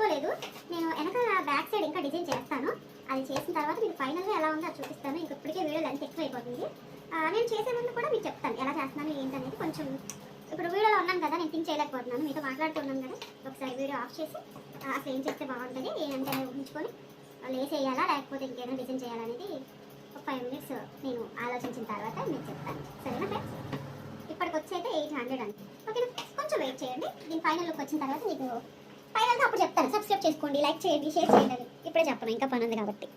అయిపోలేదు నేను వెనక బ్యాక్ సైడ్ ఇంకా డిజైన్ చేస్తాను. అది చేసిన తర్వాత మీకు ఫైనల్గా ఎలా ఉందో చూపిస్తాను. ఇంక ఇప్పటికే వీడియో లెంత్ ఎక్కువ అయిపోతుంది నేను చేసే ముందు కూడా మీకు చెప్తాను. ఎలా చేస్తున్నాను ఏంటనేది కొంచెం ఇప్పుడు వీడియోలో ఉన్నాను కదా నేను థింక్ చేయలేకపోతున్నాను. మీతో మాట్లాడుతున్నాను కదా. ఒకసారి వీడియో ఆఫ్ చేసి అసలు ఏం చేస్తే బాగుంటుంది ఏంటంటే ఊహించుకొని లేస్ వేయాలా లేకపోతే ఇంకేదైనా డిజైన్ చేయాలనేది ఒక ఫైవ్ మినిట్స్ నేను ఆలోచించిన తర్వాత మీకు చెప్తాను. సరేనా ఫ్రెండ్స్ ఇప్పటికి వచ్చి అయితే ఎయిట్ హండ్రెడ్ అండి ఓకేనా కొంచెం వెయిట్ చేయండి. దీని ఫైనల్ లుక్ వచ్చిన తర్వాత మీకు ఫైనల్గా అప్పుడు చెప్తాను. సబ్స్క్రైబ్ చేసుకోండి లైక్ చేయండి షేర్ చేయండి ఇప్పుడే చెప్పను ఇంకా పని ఉంది కాబట్టి.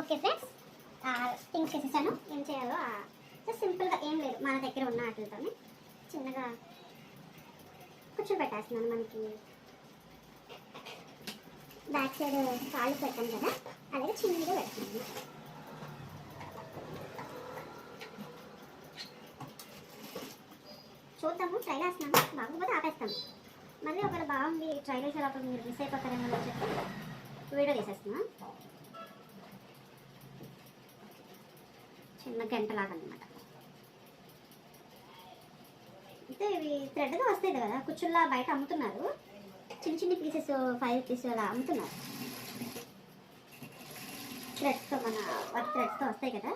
ఓకే ఫ్రెండ్స్ థింక్ చేసేసాను. ఏం చేయాలో జస్ట్ సింపుల్గా ఏం లేదు. మన దగ్గర ఉన్న వాటితోనే చిన్నగా కూర్చోబెట్టేస్తున్నాను మనకి. బ్యాక్ సైడ్ కాళ్ళు పెట్టాను కదా అలాగే చిన్నగా పెడుతున్నాను. చూద్దాము ట్రై చేస్తున్నాము. బాగోకపోతే ఆపేస్తాము. మళ్ళీ ఒకవేళ బాగుంది ట్రై లోపల మీరు మిస్ అయిపోతారేమో అని చెప్పి వీడియో తీసేస్తున్నా. చిన్న గంటలాగా అనమాట అయితే ఇవి థ్రెడ్గా వస్తాయి కదా కుచ్చుల్లా బయట అమ్ముతున్నారు. చిన్న చిన్న పీసెస్ ఫైవ్ రూపీస్ అలా అమ్ముతున్నారు. థ్రెడ్స్తో మన వర్క్ థ్రెడ్స్తో వస్తాయి కదా.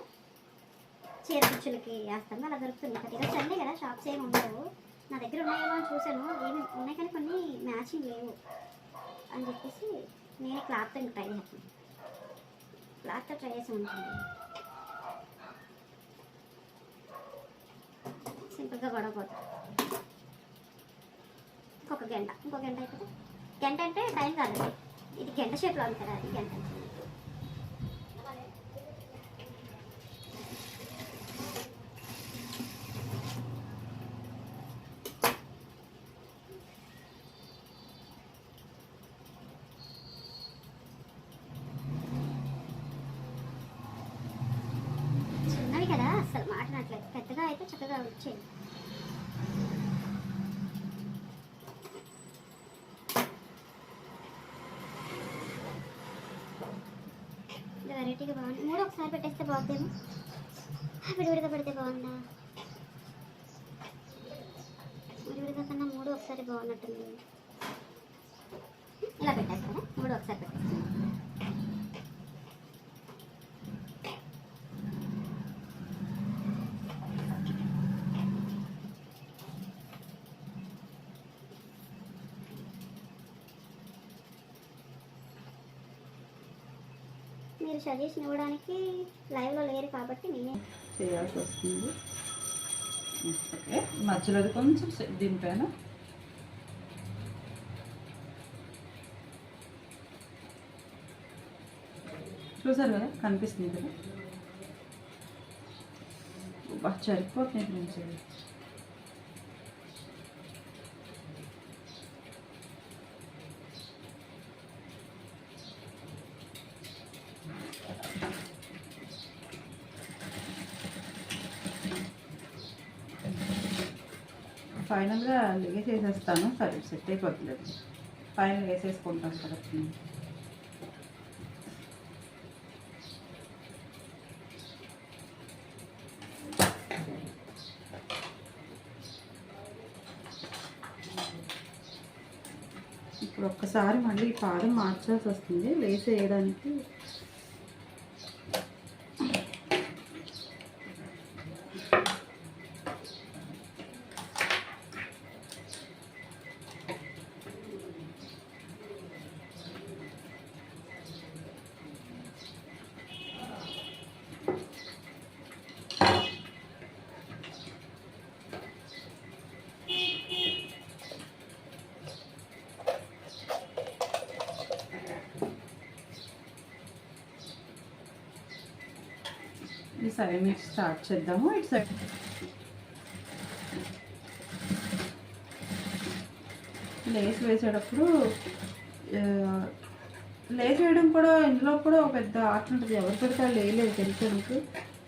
చీర కుచ్చులకి వేస్తాము అలా దొరుకుతుంది. ప్రతి రోజు సండే కదా షాప్స్ ఏమి ఉండవు. నా దగ్గర ఉన్నాయేమో అని చూశాను. ఏమి ఉన్నాయి కానీ కొన్ని మ్యాచింగ్ లేవు. అని చెప్పేసి నేను క్లాత్తో ట్రై చేస్తాను క్లాత్తో ట్రై చేసి ఉంటుంది సింపుల్గా గొడవపోతా ఇంకొక గంట. ఇంకో గంట అయిపోతే గంట అంటే టైం కాదండి ఇది గంట షేప్లో ఉంది కదా అది గంట చిన్నవి కదా అసలు మాట్లాడట్లేదు పెద్దగా అయితే చక్కగా వచ్చేది వెరైటీగా బాగుంది మూడు ఒకసారి పెట్టేస్తే బాగుందేమో విడివిడిగా పెడితే బాగుందా విడివిడిగా కన్నా మూడు ఒకసారి బాగున్నట్టుంది ఇలా పెట్టేస్తాను మూడు ఒకసారి పెట్టేస్తాను మీరు సజెషన్ ఇవ్వడానికి లైవ్లో లేరు కాబట్టి నేనే చేయాల్సి వస్తుంది. ఓకే మధ్యలో కొంచెం సె- చూసారు కదా కనిపిస్తుంది కదా? బాగా సరిపోతుంది నుంచి ఫైనల్గా వేసేసేస్తాను సరే సెట్ అయిపోతుంది. ఫైనల్ వేసేసుకుంటాను కదా. ఇప్పుడు ఒక్కసారి మళ్ళీ పాదం మార్చాల్సి వస్తుంది. వేసేయడానికి సరే ఈ స్టార్ట్ చేద్దాము ఇట్స్ లేస్ వేసేటప్పుడు లేస్ వేయడం కూడా ఇందులో కూడా ఒక పెద్ద ఆర్ట్ ఉంటుంది. ఎవరు పెడితే లేలేదు తెలుసు మీకు?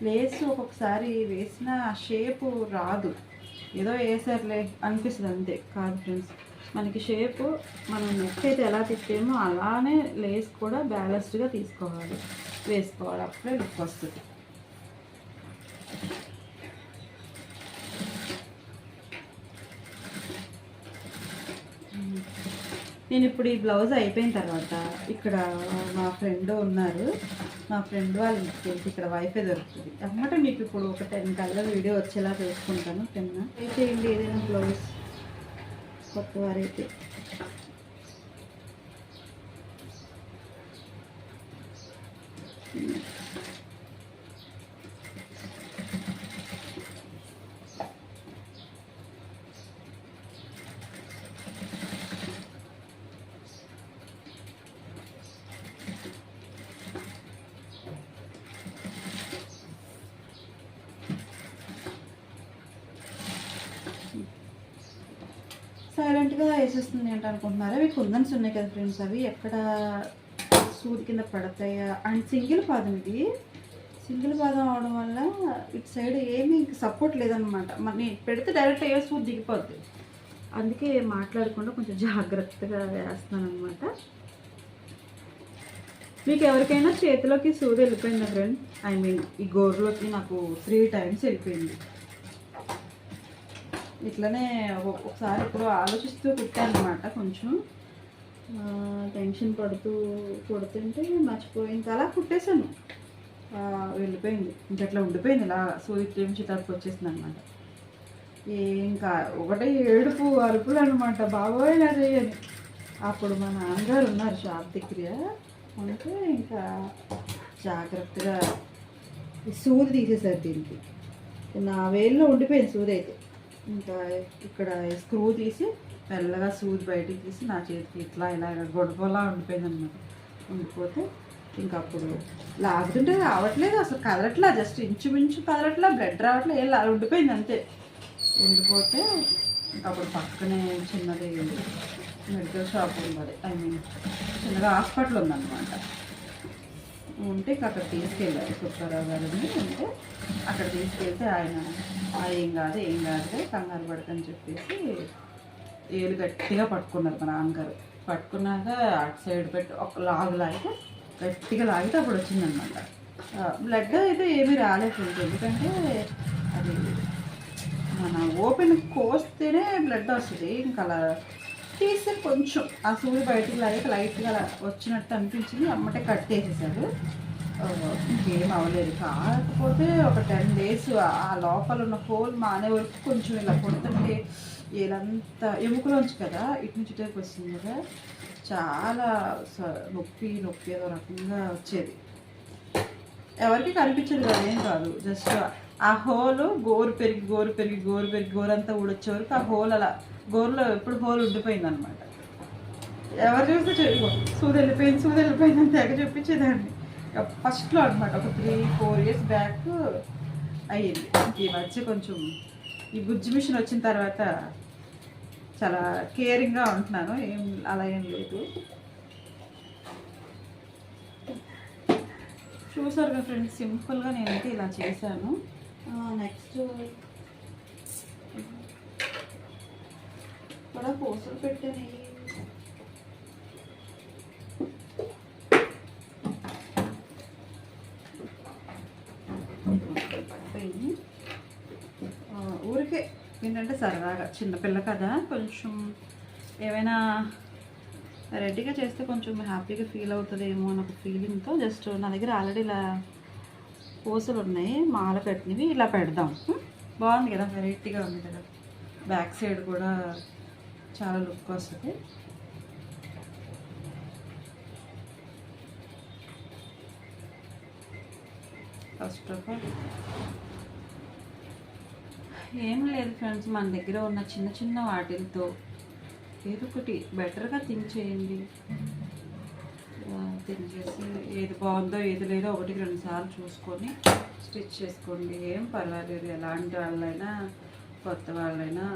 లేస్ ఒక్కొక్కసారి వేసిన షేపు రాదు. ఏదో వేసారులే అనిపిస్తుంది అంతే. కాదు ఫ్రెండ్స్ మనకి షేప్ మనం నెక్ అయితే ఎలా తిప్పామో అలానే లేస్ కూడా బ్యాలెన్స్డ్గా తీసుకోవాలి. వేసుకోవాలి. అప్పుడే లుక్ వస్తుంది. నేను ఇప్పుడు ఈ బ్లౌజ్ అయిపోయిన తర్వాత ఇక్కడ మా ఫ్రెండ్ ఉన్నారు. మా ఫ్రెండ్ వాళ్ళ ఇంటికి ఇక్కడ వైఫై దొరుకుతుంది. అన్నమాట మీకు ఇప్పుడు ఒక టెన్ కల్లా వీడియో వచ్చేలా చేసుకుంటాను టెన్ చేయండి ఏదైనా బ్లౌజ్? కొత్త వారైతే. సైలెంట్గా వేసేస్తుంది ఏంటి అనుకుంటున్నారా అవి కుందన్స్ ఉన్నాయి కదా ఫ్రెండ్స్ అవి. ఎక్కడ సూది కింద పడతాయా? అండ్ సింగిల్ పాదం ఇది. సింగిల్ పాదం అవడం వల్ల ఇటు సైడ్ ఏమీ సపోర్ట్ లేదనమాట మరి పెడితే డైరెక్ట్ ఏ సూది దిగిపోద్ది. అందుకే మాట్లాడకుండా కొంచెం జాగ్రత్తగా వేస్తున్నాను అనమాట మీకు ఎవరికైనా చేతిలోకి సూది వెళ్ళిపోయిందా ఫ్రెండ్ ఐ మీన్ ఈ గోర్లోకి నాకు త్రీ టైమ్స్ వెళ్ళిపోయింది. ఇట్లనే ఒ- ఒకసారి ఇప్పుడు ఆలోచిస్తూ కుట్టాను అనమాట కొంచెం టెన్షన్ పడుతూ కుడుతుంటే మర్చిపోయి ఇంకా అలా కుట్టేశాను. వెళ్ళిపోయింది. ఇంకా అట్లా ఉండిపోయింది. ఇలా సూది నుంచి తప్పు వచ్చేసింది అనమాట ఇంకా ఒకటే ఏడుపు అరుపులు అనమాట బాబోయ్ నా చేయని అప్పుడు మా నాన్నగారు ఉన్నారు షాప్ దగ్గర. అంటే ఇంకా జాగ్రత్తగా సూది తీసేసారు దీనికి. నా వేల్లో ఉండిపోయింది సూది అయితే. ఇంకా ఇక్కడ స్క్రూ తీసి మెల్లగా సూది బయటికి తీసి నా చేతికి ఇట్లా ఇలా గొడవలా ఉండిపోయింది అనమాట ఉండిపోతే ఇంకా అప్పుడు లాగుతుంటే రావట్లేదు అసలు కదలట్లా జస్ట్ ఇంచుమించు కదలట్లా బ్లడ్ రావట్లే ఇలా ఉండిపోయింది అంతే. ఉండిపోతే ఇంకా అప్పుడు పక్కనే చిన్నది మెడికల్ షాప్ ఉన్నది ఐ మీన్ చిన్నగా హాస్పిటల్ ఉందన్నమాట. ఉంటే ఇంకా అక్కడ తీసుకెళ్ళారు సుబ్బారావు గారిని ఉంటే అక్కడ తీసుకెళ్తే ఆయన ఏం కాదు ఏం కాదు కంగారు పడకని చెప్పేసి ఏలు గట్టిగా పట్టుకున్నారు మా నాన్నగారు. పట్టుకున్నాక అటు సైడ్ పెట్టి ఒక లాగు లాగితే గట్టిగా లాగితే అప్పుడు వచ్చిందనమాట బ్లడ్ అయితే ఏమీ రాలేదు ఎందుకంటే అది మన ఓపెన్ కోస్తేనే బ్లడ్ వస్తుంది. ఇంకా అలా తీస్తే కొంచెం ఆ సూది బయటకు లాగి లైట్గా అలా వచ్చినట్టు అనిపించింది. అమ్మటే కట్ చేసేసారు ఇంకేం అవ్వలేదు కాకపోతే ఒక టెన్ డేస్ ఆ లోపల ఉన్న హోల్ మానే వరకు కొంచెం ఇలా కొడుతుంటే ఇదంతా ఎముకలోంచి కదా ఇటు నుంచి ఇటువైపు వస్తుంది కదా చాలా నొప్పి నొప్పి ఏదో రకంగా వచ్చేది. ఎవరికి కనిపించదు కదా ఏం కాదు. జస్ట్ ఆ హోల్ గోరు పెరిగి గోరు పెరిగి గోరు పెరిగి గోరంతా ఊడొచ్చే వరకు ఆ హోల్ అలా గోర్లో ఎప్పుడు హోల్ ఉండిపోయింది అనమాట ఎవరు చూస్తే చెప్పు సూది వెళ్ళిపోయింది సూది వెళ్ళిపోయింది అని తెగ చెప్పించేదాన్ని ఫస్ట్లో అనమాట ఒక త్రీ ఫోర్ ఇయర్స్ బ్యాక్ అయ్యింది. ఈ మధ్య కొంచెం ఈ బుజ్జి మిషన్ వచ్చిన తర్వాత చాలా కేరింగ్గా ఉంటున్నాను ఏం అలా ఏం లేదు. చూసారు ఫ్రెండ్స్ సింపుల్గా నేనైతే ఇలా చేశాను. నెక్స్ట్ కూడా పూసలు పెట్టాను. ఊరికే ఏంటంటే సరదాగా చిన్నపిల్ల కదా కొంచెం ఏమైనా రెడీగా చేస్తే కొంచెం హ్యాపీగా ఫీల్ అవుతుందేమో అని ఒక ఫీలింగ్తో జస్ట్ నా దగ్గర ఆల్రెడీ ఇలా పూసలు ఉన్నాయి మాల పెట్టినవి ఇలా పెడదాం. బాగుంది కదా వెరైటీగా ఉంది కదా. బ్యాక్ సైడ్ కూడా చాలా లుక్ వస్తుంది. ఫస్ట్ ఆఫ్ ఆల్ ఏం లేదు ఫ్రెండ్స్ మన దగ్గర ఉన్న చిన్న చిన్న వాటిలతో ఏదో ఒకటి బెటర్గా థింక్ చేయండి. థింక్ చేసి ఏది బాగుందో ఏది లేదో ఒకటికి రెండు సార్లు చూసుకొని స్టిచ్ చేసుకోండి. ఏం పర్వాలేదు ఎలాంటి వాళ్ళైనా కొత్త వాళ్ళైనా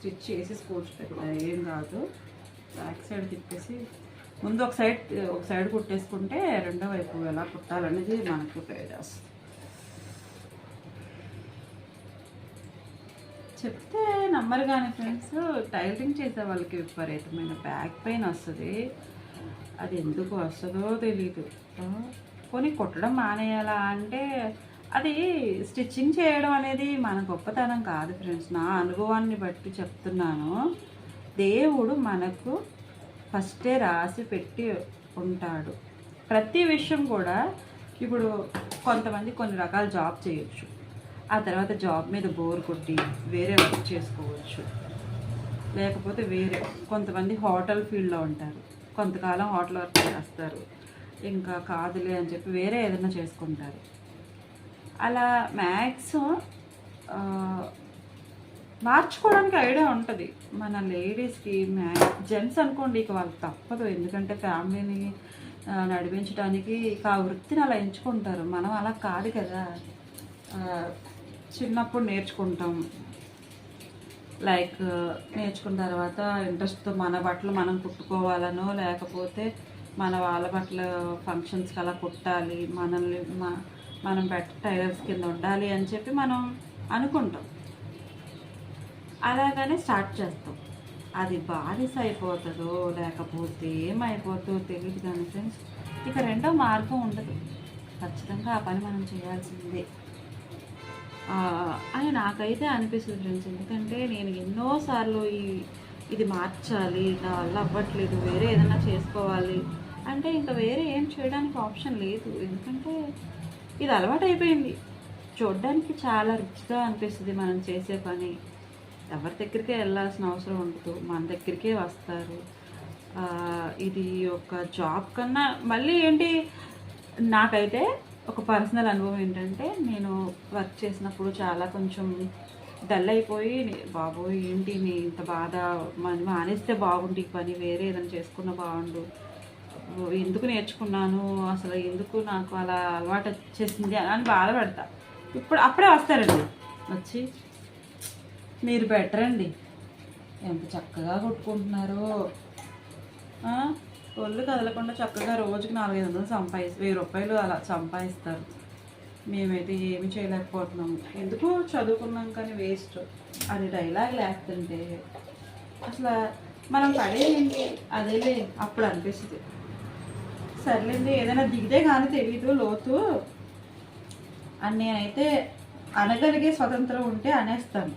స్టిచ్ చేసి స్పోర్ట్స్ పెట్టారు ఏం కాదు. బ్యాక్ సైడ్ తిప్పేసి ముందు ఒక సైడ్ ఒక సైడ్ కుట్టేసుకుంటే రెండో వైపు ఎలా కుట్టాలనేది మనకు చేస్తుంది చెప్తే నమ్మరు కానీ ఫ్రెండ్స్. టైలరింగ్ చేసే వాళ్ళకి విపరీతమైన బ్యాక్ పెయిన్ వస్తుంది. అది ఎందుకు వస్తుందో తెలీదు. కొని కుట్టడం మానేయాలా అంటే అది స్టిచ్చింగ్ చేయడం అనేది మన గొప్పతనం కాదు ఫ్రెండ్స్. నా అనుభవాన్ని బట్టి చెప్తున్నాను. దేవుడు మనకు ఫస్టే రాసి పెట్టి ఉంటాడు. ప్రతి విషయం కూడా ఇప్పుడు కొంతమంది కొన్ని రకాల జాబ్ చేయొచ్చు. ఆ తర్వాత జాబ్ మీద బోర్ కొట్టి వేరే వర్క్ చేసుకోవచ్చు. లేకపోతే వేరే కొంతమంది హోటల్ ఫీల్డ్లో ఉంటారు. కొంతకాలం హోటల్ వర్క్ చేస్తారు. ఇంకా కాదులే అని చెప్పి వేరే ఏదైనా చేసుకుంటారు. అలా మ్యాథ్స్ మార్చుకోవడానికి ఐడియా ఉంటుంది. మన లేడీస్కి మ్యా జెంట్స్ అనుకోండి ఇక వాళ్ళకి తప్పదు. ఎందుకంటే ఫ్యామిలీని నడిపించడానికి ఇక ఆ వృత్తిని అలా ఎంచుకుంటారు. మనం అలా కాదు కదా. చిన్నప్పుడు నేర్చుకుంటాం. లైక్ నేర్చుకున్న తర్వాత ఇంట్రెస్ట్తో మన బట్టలు మనం కుట్టుకోవాలనో లేకపోతే మన వాళ్ళ బట్టలు ఫంక్షన్స్కి అలా కుట్టాలి. మనల్ని మా మనం బెటర్ టైలర్స్ కింద ఉండాలి అని చెప్పి మనం అనుకుంటాం. అలాగనే స్టార్ట్ చేస్తాం. అది బానిస అయిపోతుందో లేకపోతే ఏమైపోతుందో తెలియదు కానీ ఫ్రెండ్స్ ఇక రెండో మార్గం ఉండదు. ఖచ్చితంగా ఆ పని మనం చేయాల్సిందే. అని నాకైతే అనిపిస్తుంది ఫ్రెండ్స్ ఎందుకంటే నేను ఎన్నోసార్లు ఈ ఇది మార్చాలి నా వల్ల అవ్వట్లేదు వేరే ఏదైనా చేసుకోవాలి. అంటే ఇంకా వేరే ఏం చేయడానికి ఆప్షన్ లేదు. ఎందుకంటే ఇది అలవాటు అయిపోయింది చూడడానికి చాలా రిచ్గా అనిపిస్తుంది మనం చేసే పని. ఎవరి దగ్గరికే వెళ్ళాల్సిన అవసరం ఉండదు. మన దగ్గరికే వస్తారు. ఇది ఒక జాబ్ కన్నా మళ్ళీ ఏంటి నాకైతే ఒక పర్సనల్ అనుభవం ఏంటంటే నేను వర్క్ చేసినప్పుడు చాలా కొంచెం డల్ అయిపోయి బాబోయ్ ఏంటి నీ ఇంత బాధ? మన మానేస్తే బాగుండు ఈ పని వేరే ఏదైనా చేసుకున్న బాగుండు. ఎందుకు నేర్చుకున్నాను? అసలు ఎందుకు నాకు అలా అలవాటు వచ్చేసింది అని బాధపడతా. ఇప్పుడు అప్పుడే వస్తారండి. వచ్చి మీరు బెటర్ అండి. ఎంత చక్కగా కొట్టుకుంటున్నారు. ఒళ్ళు కదలకుండా చక్కగా రోజుకి నాలుగైదు వందలు సంపాదిస్తారు వెయ్యి రూపాయలు అలా సంపాదిస్తారు. మేమైతే ఏమి చేయలేకపోతున్నాము. ఎందుకు చదువుకున్నాం కానీ వేస్ట్ అని డైలాగ్ లేకుంటే అసలు మనం పడేది ఏంటి? అదేలే అప్పుడు అనిపిస్తుంది. సర్లేండి ఏదైనా దిగితే కానీ తెలియదు లోతు. అని నేనైతే అనగలిగే స్వతంత్రం ఉంటే అనేస్తాను.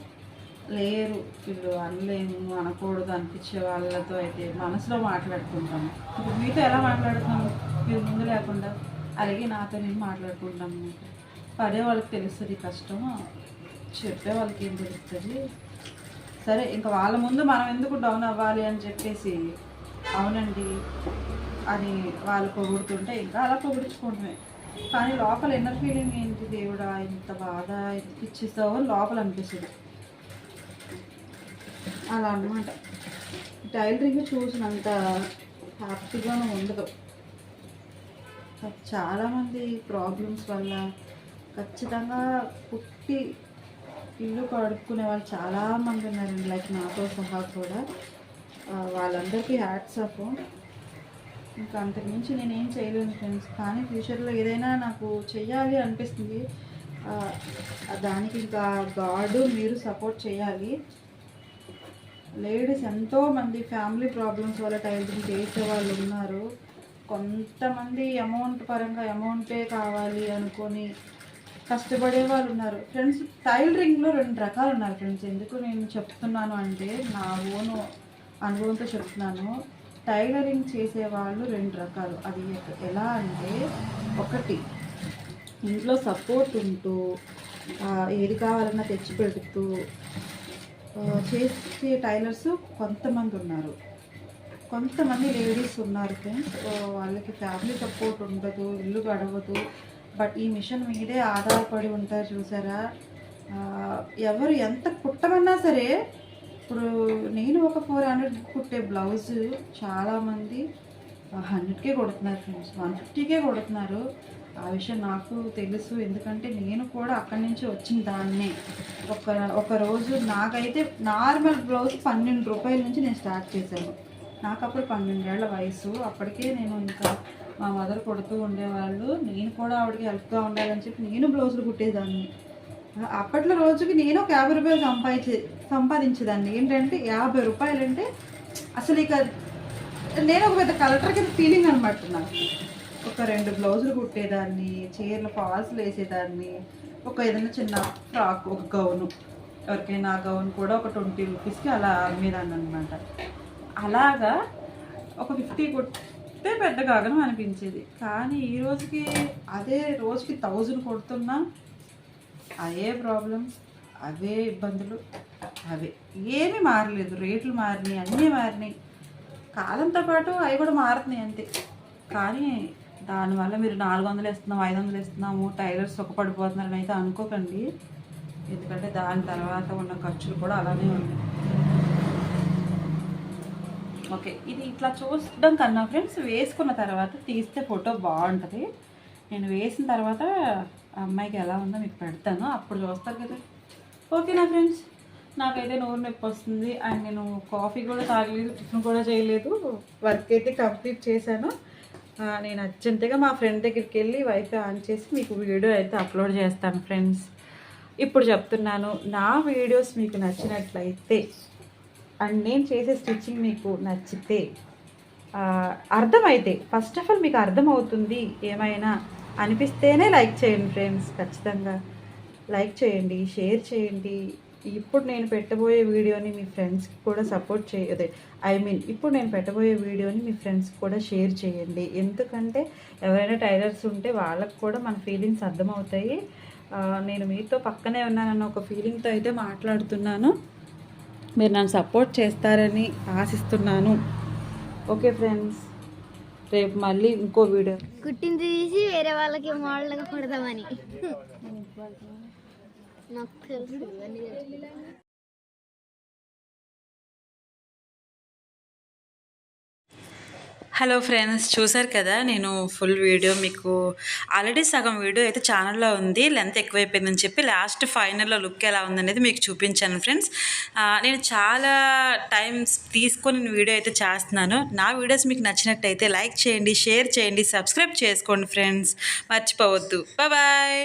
లేరు వీళ్ళు అనలేము అనకూడదు అనిపించే వాళ్ళతో అయితే మనసులో మాట్లాడుకుంటాము. ఇప్పుడు మీతో ఎలా మాట్లాడుతున్నాము? మీరు ముందు లేకుండా అలాగే నాతో నేను మాట్లాడుకుంటాము పడే వాళ్ళకి తెలుస్తుంది కష్టం చెప్పే వాళ్ళకి ఏం తెలుస్తుంది? సరే ఇంకా వాళ్ళ ముందు మనం ఎందుకు డౌన్ అవ్వాలి అని చెప్పేసి అవునండి. అని వాళ్ళు పొగుడుతుంటే ఇంకా అలా పొగుడుచుకుంటున్నాయి. కానీ లోపల ఎన్నర్ ఫీలింగ్ ఏంటి దేవుడా? ఇంత బాధ ఇంత ఇచ్చిస్తావు అని లోపల అనిపిస్తుంది. అలా అనమాట టైలరింగ్ చూసినంత హ్యాపీగానే ఉండదు. చాలామంది ప్రాబ్లమ్స్ వల్ల ఖచ్చితంగా పుట్టి ఇల్లు కడుక్కునే వాళ్ళు చాలామంది ఉన్నారండి. లైక్ నాతో సహా కూడా. వాళ్ళందరికీ హ్యాట్స్ ఆఫ్. ఇంకా అంతకుమించి నేనేం చేయలేను ఫ్రెండ్స్. కానీ ఫ్యూచర్లో ఏదైనా నాకు చెయ్యాలి అనిపిస్తుంది. దానికి ఇంకా గాడ్ మీరు సపోర్ట్ చేయాలి లేడీస్ ఎంతోమంది ఫ్యామిలీ ప్రాబ్లమ్స్ వల్ల టైలరింగ్ చేసే వాళ్ళు ఉన్నారు. కొంతమంది అమౌంట్ పరంగా అమౌంటే కావాలి అనుకొని కష్టపడే వాళ్ళు ఉన్నారు. ఫ్రెండ్స్ టైలరింగ్లో రెండు రకాలు ఉన్నారు ఫ్రెండ్స్. ఎందుకు నేను చెప్తున్నాను అంటే నా ఓన్ అనుభవంతో చెప్తున్నాను. టైలరింగ్ చేసే వాళ్ళు రెండు రకాలు. అది ఎలా అంటే ఒకటి ఇంట్లో సపోర్ట్ ఉంటూ ఏది కావాలన్నా తెచ్చి పెడుతూ చేసే టైలర్స్ కొంతమంది ఉన్నారు. కొంతమంది లేడీస్ ఉన్నారు ఫ్రెండ్స్. వాళ్ళకి ఫ్యామిలీ సపోర్ట్ ఉండదు ఇల్లు గడవదు. బట్ ఈ మిషన్ మీదే ఆధారపడి ఉంటారు చూసారా? ఎవరు ఎంత కుట్టమన్నా సరే ఇప్పుడు నేను ఒక ఫోర్ హండ్రెడ్ కుట్టే బ్లౌజ్ చాలామంది హండ్రెడ్కే కొడుతున్నారు ఫ్రెండ్స్ వన్ ఫిఫ్టీకే కొడుతున్నారు. ఆ విషయం నాకు తెలుసు. ఎందుకంటే నేను కూడా అక్కడి నుంచి వచ్చిన దాన్నే. ఒక ఒక రోజు నాకైతే నార్మల్ బ్లౌజ్ పన్నెండు రూపాయల నుంచి నేను స్టార్ట్ చేశాను. నాకు అప్పుడు పన్నెండేళ్ళ వయసు. అప్పటికే నేను ఇంకా మా మదర్ కొడుతూ ఉండేవాళ్ళు. నేను కూడా ఆవిడకి హెల్ప్గా ఉండాలని చెప్పి నేను బ్లౌజులు కుట్టేదాన్ని. అప్పట్లో రోజుకి నేను ఒక యాభై రూపాయలు సంపాదించే సంపాదించేదాన్ని. ఏంటంటే యాభై రూపాయలు అంటే అసలు ఇక నేను ఒక పెద్ద కలెక్టర్ కింద ఫీలింగ్ అనమాట నాకు. ఒక రెండు బ్లౌజులు కుట్టేదాన్ని చీరలు ఫాల్స్లు వేసేదాన్ని. ఒక ఏదైనా చిన్న ఫ్రాక్ ఒక గౌను. ఎవరికైనా గౌన్ కూడా ఒక ట్వంటీ రూపీస్కి అలా అమ్మేదాన్ని అనమాట అలాగా ఒక ఫిఫ్టీ కొడితే పెద్ద గగనం అనిపించేది. కానీ ఈ రోజుకి అదే రోజుకి థౌజండ్ కొడుతున్నా. అవే ప్రాబ్లమ్స్ అవే ఇబ్బందులు అవే. ఏమీ మారలేదు రేట్లు మారినాయి అన్నీ మారినాయి. కాలంతో పాటు అవి కూడా మారుతున్నాయి అంతే. కానీ దానివల్ల మీరు నాలుగు వందలు వేస్తున్నాం ఐదు వందలు ఇస్తున్నాము టైలర్స్ ఒక పడిపోతున్నారని అయితే అనుకోకండి. ఎందుకంటే దాని తర్వాత ఉన్న ఖర్చులు కూడా అలానే ఉన్నాయి. ఓకే ఇది ఇట్లా చూడడం కన్నా ఫ్రెండ్స్ వేసుకున్న తర్వాత తీస్తే ఫోటో బాగుంటుంది. నేను వేసిన తర్వాత అమ్మాయికి ఎలా ఉందో మీకు పెడతాను. అప్పుడు చూస్తారు కదా. ఓకేనా ఫ్రెండ్స్ నాకైతే నోరు నొప్పి వస్తుంది. అండ్ నేను కాఫీ కూడా తాగలేదు టిఫిన్ కూడా చేయలేదు. వర్క్ అయితే కంప్లీట్ చేశాను. నేను అర్జెంటుగా మా ఫ్రెండ్ దగ్గరికి వెళ్ళి వైఫై ఆన్ చేసి మీకు వీడియో అయితే అప్లోడ్ చేస్తాను ఫ్రెండ్స్ ఇప్పుడు చెప్తున్నాను నా వీడియోస్ మీకు నచ్చినట్లయితే అండ్ నేను చేసే స్టిచ్చింగ్ మీకు నచ్చితే అర్థమైతే ఫస్ట్ ఆఫ్ ఆల్ మీకు అర్థమవుతుంది ఏమైనా అనిపిస్తేనే లైక్ చేయండి ఫ్రెండ్స్ ఖచ్చితంగా లైక్ చేయండి షేర్ చేయండి. ఇప్పుడు నేను పెట్టబోయే వీడియోని మీ ఫ్రెండ్స్కి కూడా సపోర్ట్ చేయదే ఐ మీన్ ఇప్పుడు నేను పెట్టబోయే వీడియోని మీ ఫ్రెండ్స్కి కూడా షేర్ చేయండి. ఎందుకంటే ఎవరైనా టైలర్స్ ఉంటే వాళ్ళకు కూడా మన ఫీలింగ్స్ అర్థమవుతాయి. నేను మీతో పక్కనే ఉన్నానన్న ఒక ఫీలింగ్తో అయితే మాట్లాడుతున్నాను. మీరు నన్ను సపోర్ట్ చేస్తారని ఆశిస్తున్నాను. Okay friends. రేపు మళ్ళీ ఇంకో వీడియో. కుట్టింది తీసి వేరే వాళ్ళకి మోడల్గా కొడదామని. నాకు తెలుసు. హలో ఫ్రెండ్స్ చూసారు కదా నేను ఫుల్ వీడియో మీకు ఆల్రెడీ సగం వీడియో అయితే ఛానల్లో ఉంది లెంత్ ఎక్కువైపోయిందని చెప్పి లాస్ట్ ఫైనల్లో లుక్ ఎలా ఉందనేది మీకు చూపించాను ఫ్రెండ్స్ నేను చాలా టైమ్స్ తీసుకొని నేను వీడియో అయితే చేస్తున్నాను. నా వీడియోస్ మీకు నచ్చినట్టయితే లైక్ చేయండి షేర్ చేయండి సబ్స్క్రైబ్ చేసుకోండి ఫ్రెండ్స్ మర్చిపోవద్దు. బాయ్